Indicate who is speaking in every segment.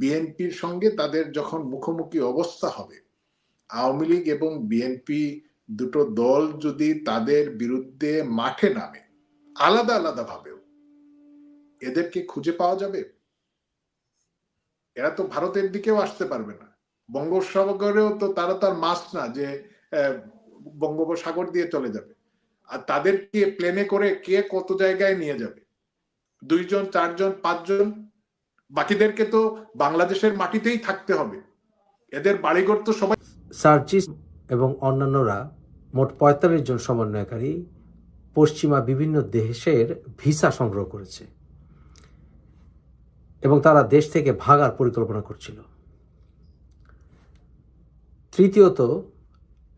Speaker 1: বিএনপির সঙ্গে তাদের যখন মুখোমুখি অবস্থা হবে, আওয়ামী লীগ এবং বিএনপি দুটো দল যদি তাদের বিরুদ্ধে মাঠে নামে, আলাদা আলাদা ভাবেও এদেরকে খুঁজে পাওয়া যাবে? এরা তো ভারতের দিকেও আসতে পারবে না। বঙ্গোপসাগরেও তো তারা তার মাস না যে বঙ্গোপসাগর দিয়ে চলে যাবে। আর তাদেরকে প্লেনে করে কে কত জায়গায় নিয়ে যাবে? দুইজন, চারজন, পাঁচজন? বাকিদেরকে তো বাংলাদেশের মাটিতেই থাকতে হবে। এদের বাড়িঘর তো সবাই
Speaker 2: সার্জিস এবং অন্যান্যরা মোট পঁয়তাল্লিশ জন সমন্বয়কারী পশ্চিমা বিভিন্ন দেশের ভিসা সংগ্রহ করেছে এবং তারা দেশ থেকে ভাগার পরিকল্পনা করছিল। তৃতীয়ত,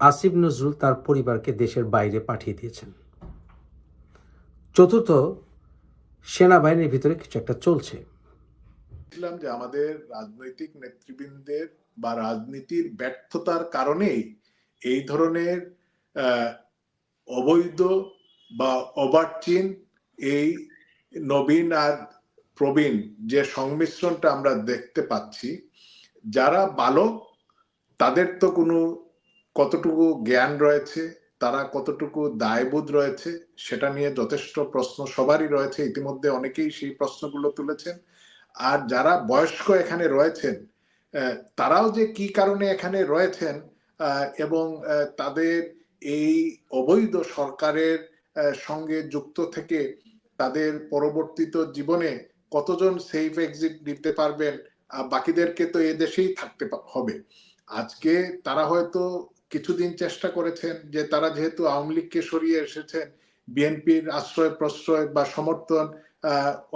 Speaker 2: আসিফ নজরুল তার পরিবারকে দেশের বাইরে পাঠিয়ে দিয়েছেন। চতুর্থ, সেনাবাহিনীর ভিতরে কিছু একটা চলছে।
Speaker 1: ছিলাম যে আমাদের রাজনৈতিক নেতৃবৃন্দের বা রাজনীতির ব্যর্থতার কারণেই এই ধরনের অবৈধ বা অবার্চিন এই নবীন আর প্রবীণ যে সংমিশ্রণটা আমরা দেখতে পাচ্ছি, যারা বালক, তাদের তো কোনো কতটুকু জ্ঞান রয়েছে, তারা কতটুকু দায়বোধ রয়েছে, সেটা নিয়ে যথেষ্ট প্রশ্ন সবারই রয়েছে। ইতিমধ্যে অনেকেই সেই প্রশ্নগুলো তুলেছেন। আর যারা বয়স্ক এখানে রয়েছেন তারাও যে কি কারণে এখানে রয়েছেন এবং তাদের এই অবৈধ সরকারের সঙ্গে যুক্ত থেকে তাদের পরবর্তীত জীবনে কতজন সেফ এক্সিট দিতে পারবেন বাকিদেরকে তো এ দেশেই থাকতে হবে। আজকে তারা হয়তো কিছুদিন চেষ্টা করেছেন যে তারা যেহেতু আওয়ামী লীগকে সরিয়ে এসেছেন, বিএনপির আশ্রয় প্রশ্রয় বা সমর্থন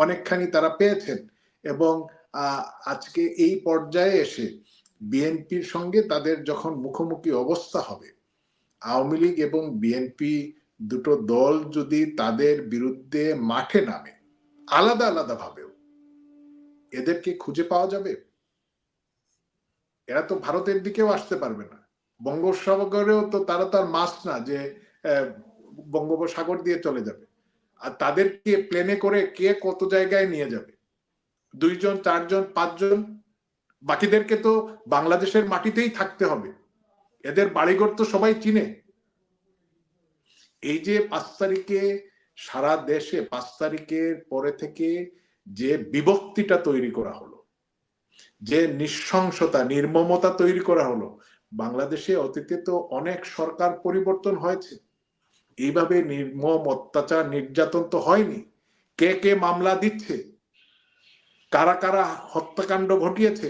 Speaker 1: অনেকখানি তারা পেয়েছেন। এবং আজকে এই পর্যায়ে এসে বিএনপির সঙ্গে তাদের যখন মুখোমুখি অবস্থা হবে, আওয়ামী লীগ এবং বিএনপি দুটো দল যদি তাদের বিরুদ্ধে মাঠে নামে, আলাদা আলাদা ভাবেও এদেরকে খুঁজে পাওয়া যাবে? এরা তো ভারতের দিকেও আসতে পারবে না। বঙ্গোপসাগরেও তো তারা তার মাস না যে বঙ্গোপসাগর দিয়ে চলে যাবে। আর তাদেরকে প্লেনে করে কে কত জায়গায় নিয়ে যাবে? দুইজন, চারজন, পাঁচজন, বাকিদেরকে তো বাংলাদেশের মাটিতেই থাকতে হবে। এদের বাড়িঘর তো সবাই চিনে। এই যে পাঁচ তারিখে সারা দেশে পাঁচ তারিখের পরে থেকে যে বিভক্তিটা তৈরি করা হলো, যে নৃশংসতা, নির্মমতা তৈরি করা হলো, বাংলাদেশে অতীতে তো অনেক সরকার পরিবর্তন হয়েছে। এইভাবে নির্মম অত্যাচার, নির্যাতন তো হয়নি। কে কে মামলা দিচ্ছে? কারা কারা হত্যাকাণ্ড ঘটিয়েছে?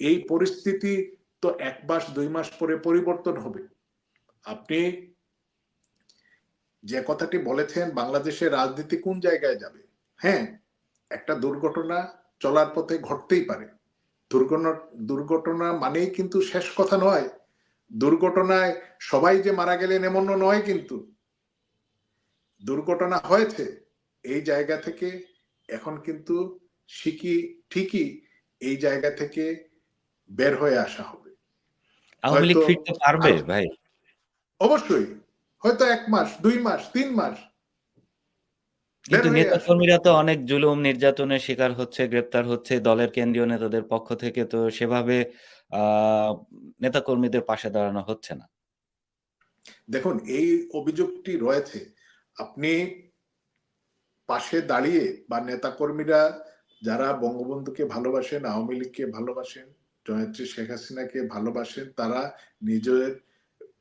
Speaker 1: এই পরিস্থিতি তো এক মাস, দুই মাস পরে পরিবর্তন হবে। আপনি যে কথাটি বলেছেন, বাংলাদেশের রাজনীতি কোন জায়গায় যাবে? হ্যাঁ একটা দুর্ঘটনা চলার পথে ঘটতেই পারে। দুর্ঘটনা দুর্ঘটনা মানেই কিন্তু শেষ কথা নয়। দুর্ঘটনায় সবাই যে মারা গেলেন এমন নয় কিন্তু। দুর্ঘটনা হয়েছে, এই জায়গা থেকে এখন কিন্তু শিখি ঠিকই এই জায়গা থেকে বের হয়ে আসা হবে।
Speaker 3: আওয়ামী লীগ ফিরতে পারবে ভাই।
Speaker 1: অবশ্যই হয়তো এক মাস দুই মাস তিন মাস
Speaker 3: কিন্তু নেতা কর্মীরা তো অনেক জুলুম নির্যাতনের শিকার হচ্ছে গ্রেপ্তার হচ্ছে দলের কেন্দ্রীয় নেতাদের পক্ষ থেকে তো সেভাবে নেতা কর্মীদের পাশে দাঁড়ানো হচ্ছে না।
Speaker 1: দেখুন এই অভিযোগটি রয়েছে। আপনি পাশে দাঁড়িয়ে বা নেতা কর্মীরা যারা বঙ্গবন্ধুকে ভালোবাসেন, আওয়ামী লীগকে ভালোবাসেন জয়ত্রী শেখ হাসিনাকে ভালোবাসেন, তারা নিজের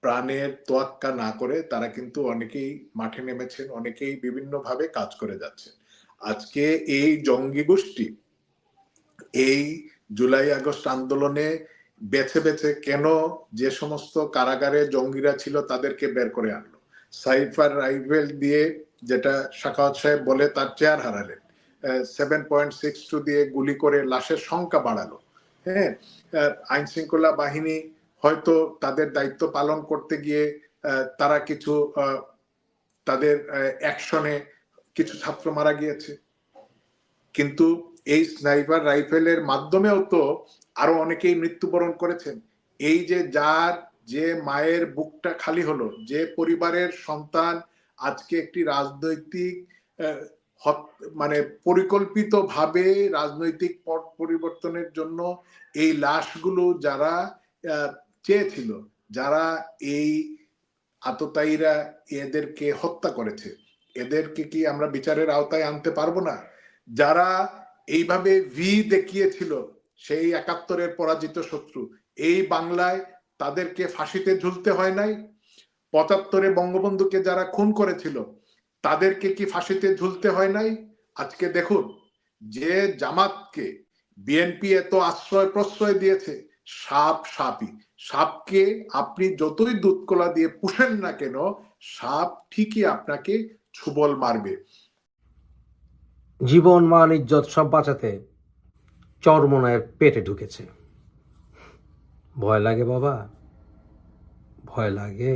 Speaker 1: প্রাণের তোয়াক্কা না করে তারা কিন্তু অনেকেই মাঠে নেমেছেন, অনেকেই বিভিন্ন ভাবে কাজ করে যাচ্ছেন। আজকে এই জঙ্গি গোষ্ঠী এই জুলাই আগস্ট আন্দোলনে বেছে বেছে কেন যে সমস্ত কারাগারে জঙ্গিরা ছিল তাদেরকে বের করে আনলো? সাইফার রাইফেল দিয়ে যেটা শাখাওয়াত সাহেব বলে তার চেয়ার হারালেন। সেভেন পয়েন্ট সিক্স টু দিয়ে গুলি করে লাশের সংখ্যা বাড়ালো। হ্যাঁ আইন শৃঙ্খলা বাহিনী হয়তো তাদের দায়িত্ব পালন করতে গিয়ে তারা কিছু তাদের অ্যাকশনে কিছু ছাত্র মারা গিয়েছে। কিন্তু এই স্নাইপার রাইফেলের মাধ্যমেও তো আরও অনেকেই মৃত্যুবরণ করেছেন। এই যে যার যে মায়ের বুকটা খালি হলো, যে পরিবারের সন্তান আজকে একটি রাজনৈতিক মানে পরিকল্পিতভাবে রাজনৈতিক পট পরিবর্তনের জন্য এই লাশগুলো যারা চেয়েছিল, যারা এই আততায়ীরা এদেরকে হত্যা করেছে, এদেরকে কি আমরা বিচারের আওতায় আনতে পারব না? যারা এইভাবে ভি দেখিয়েছিল, সেই একাত্তরের পরাজিত শত্রু, এই বাংলায় তাদেরকে ফাঁসিতে ঝুলতে হয় নাই? পঁচাত্তরে বঙ্গবন্ধুকে যারা খুন করেছিল, তাদেরকে কি ফাঁসিতে ঝুলতে হয় নাই? আজকে দেখুন, যে জামাতকে বিএনপি এত আশ্রয় প্রশ্রয় দিয়েছে, সাপ সাপই। সাপকে আপনি যতই দুধ কলা দিয়ে পুষেন না কেন, সাপ ঠিকই আপনাকে ছুবল মারবে।
Speaker 2: জীবন, মান, ইজ্জত সব বাঁচাতে চরমনায়ের পেটে ঢুকেছে। ভয় লাগে বাবা, ভয় লাগে।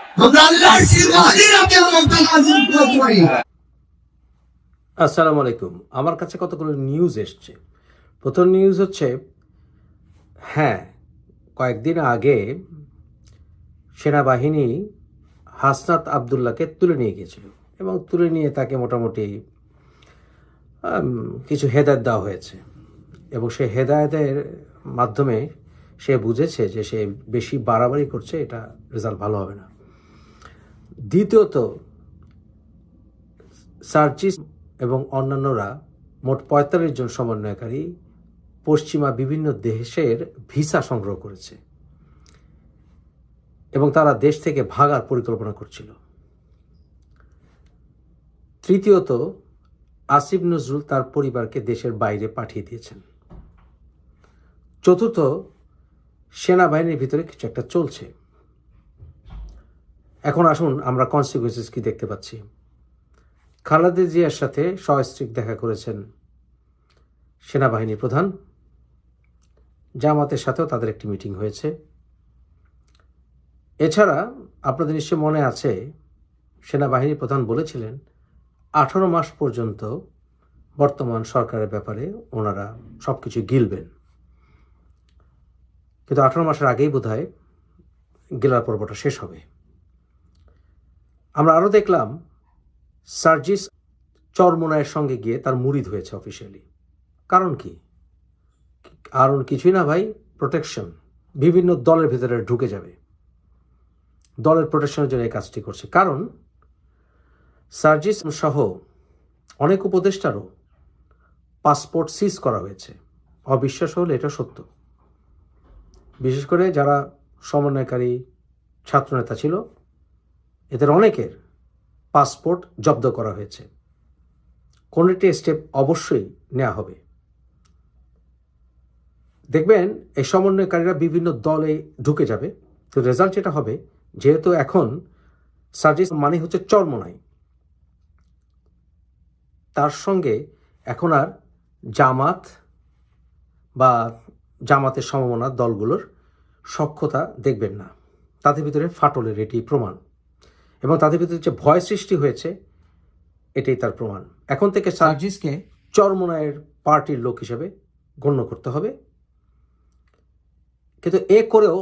Speaker 4: আমরা
Speaker 2: আসসালামু আলাইকুম। আমার কাছে কতগুলো নিউজ এসছে? প্রথম নিউজ হচ্ছে হ্যাঁ কয়েকদিন আগে সেনাবাহিনী হাসনাত আবদুল্লাহকে তুলে নিয়ে গিয়েছিল এবং তুলে নিয়ে তাকে মোটামুটি কিছু হেদায়ত দেওয়া হয়েছে। এবং সেই হেদায়তের মাধ্যমে সে বুঝেছে যে সে বেশি বাড়াবাড়ি করছে, এটা রেজাল্ট ভালো হবে না। দ্বিতীয়ত সার্জিস এবং অন্যান্যরা মোট পঁয়তাল্লিশ জন সমন্বয়কারী পশ্চিমা বিভিন্ন দেশের ভিসা সংগ্রহ করেছে এবং তারা দেশ থেকে ভাগার পরিকল্পনা করছিল। তৃতীয়ত, আসিফ নজরুল তার পরিবারকে দেশের বাইরে পাঠিয়ে দিয়েছেন। চতুর্থ, সেনাবাহিনীর ভিতরে কিছু একটা চলছে। এখন আসুন আমরা কনসিকুয়েন্সেস কি দেখতে পাচ্ছি। খালাদে জিয়ার সাথে সস্ত্রীক দেখা করেছেন সেনাবাহিনী প্রধান। জামাতের সাথেও তাদের একটি মিটিং হয়েছে। এছাড়া আপনাদের নিশ্চয় মনে আছে সেনাবাহিনী প্রধান বলেছিলেন, আঠারো মাস পর্যন্ত বর্তমান সরকারের ব্যাপারে ওনারা সব কিছু গিলবেন। কিন্তু আঠারো মাসের আগেই বোধহয় গেলার পর্বটা শেষ হবে। আমরা আরও দেখলাম, সার্জিস চরমোনায়ের সঙ্গে গিয়ে তার মুরিদ হয়েছে অফিসিয়ালি কারণ কি? কারণ কিছুই না ভাই প্রোটেকশন বিভিন্ন দলের ভিতরে ঢুকে যাবে। দলের প্রোটেকশনের জন্য এই কাজটি করছে। কারণ, সার্জিস সহ অনেক উপদেষ্টারও পাসপোর্ট সিজ করা হয়েছে। অবিশ্বাস হলে এটা সত্য। বিশেষ করে যারা সমন্বয়কারী ছাত্রনেতা ছিল এদের অনেকের পাসপোর্ট জব্দ করা হয়েছে। কোন একটি স্টেপ অবশ্যই নেওয়া হবে। দেখবেন, এই সমন্বয়কারীরা বিভিন্ন দলে ঢুকে যাবে। তো রেজাল্ট যেটা হবে, যেহেতু এখন সার্জিস মানে হচ্ছে চর্মনাই। তার সঙ্গে এখন আর জামাত বা জামাতের সমমনা দলগুলোর সক্ষতা দেখবেন না। তাদের ভিতরে ফাটলের এটি প্রমাণ। এবং তাদের ভিতরে যে ভয় সৃষ্টি হয়েছে এটাই তার প্রমাণ। এখন থেকে সার্জিসকে চরমোনায়ের পার্টির লোক হিসেবে গণ্য করতে হবে। কিন্তু এ করেও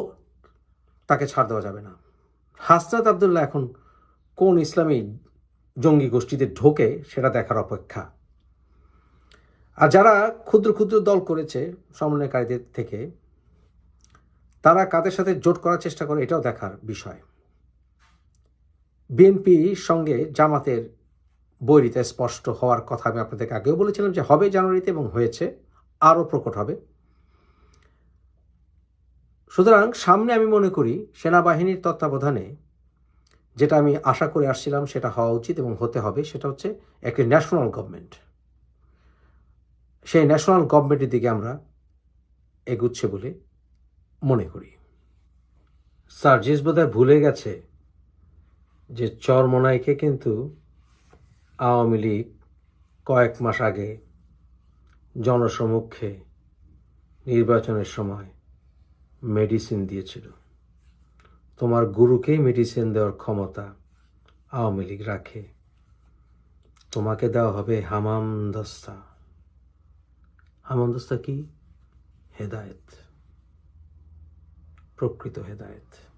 Speaker 2: তাকে ছাড় দেওয়া যাবে না। হাসনাত আবদুল্লাহ এখন কোন ইসলামী জঙ্গি গোষ্ঠীতে ঢোকে সেটা দেখার অপেক্ষা। আর যারা ক্ষুদ্র ক্ষুদ্র দল করেছে সমন্বয়কারীদের থেকে তারা কাদের সাথে জোট করার চেষ্টা করে এটাও দেখার বিষয়। বিএনপির সঙ্গে জামাতের বৈরিতে স্পষ্ট হওয়ার কথা আমি আপনাদেরকে আগেও বলেছিলাম যে হবে জানুয়ারিতে এবং হয়েছে, আরও প্রকট হবে। সুতরাং সামনে আমি মনে করি সেনাবাহিনীর তত্ত্বাবধানে যেটা আমি আশা করে আসছিলাম সেটা হওয়া উচিত এবং হতে হবে, সেটা হচ্ছে একটি ন্যাশনাল গভর্নমেন্ট। সেই ন্যাশনাল গভর্নমেন্টের দিকে আমরা এগুচ্ছে বলে মনে করি। সার্জিস বোধহয় ভুলে গেছে যে চরমনাইকে কিন্তু আওয়ামী লীগ কয়েক মাস আগে জনসমক্ষে নির্বাচনের সময় মেডিসিন দিয়েছিল। তোমার গুরুকেই মেডিসিন দেওয়ার ক্ষমতা আওয়ামী লীগ রাখে। তোমাকে দেওয়া হবে হামাম দস্তা হামাম দস্তা কি? হেদায়েত। প্রকৃত হেদায়েত।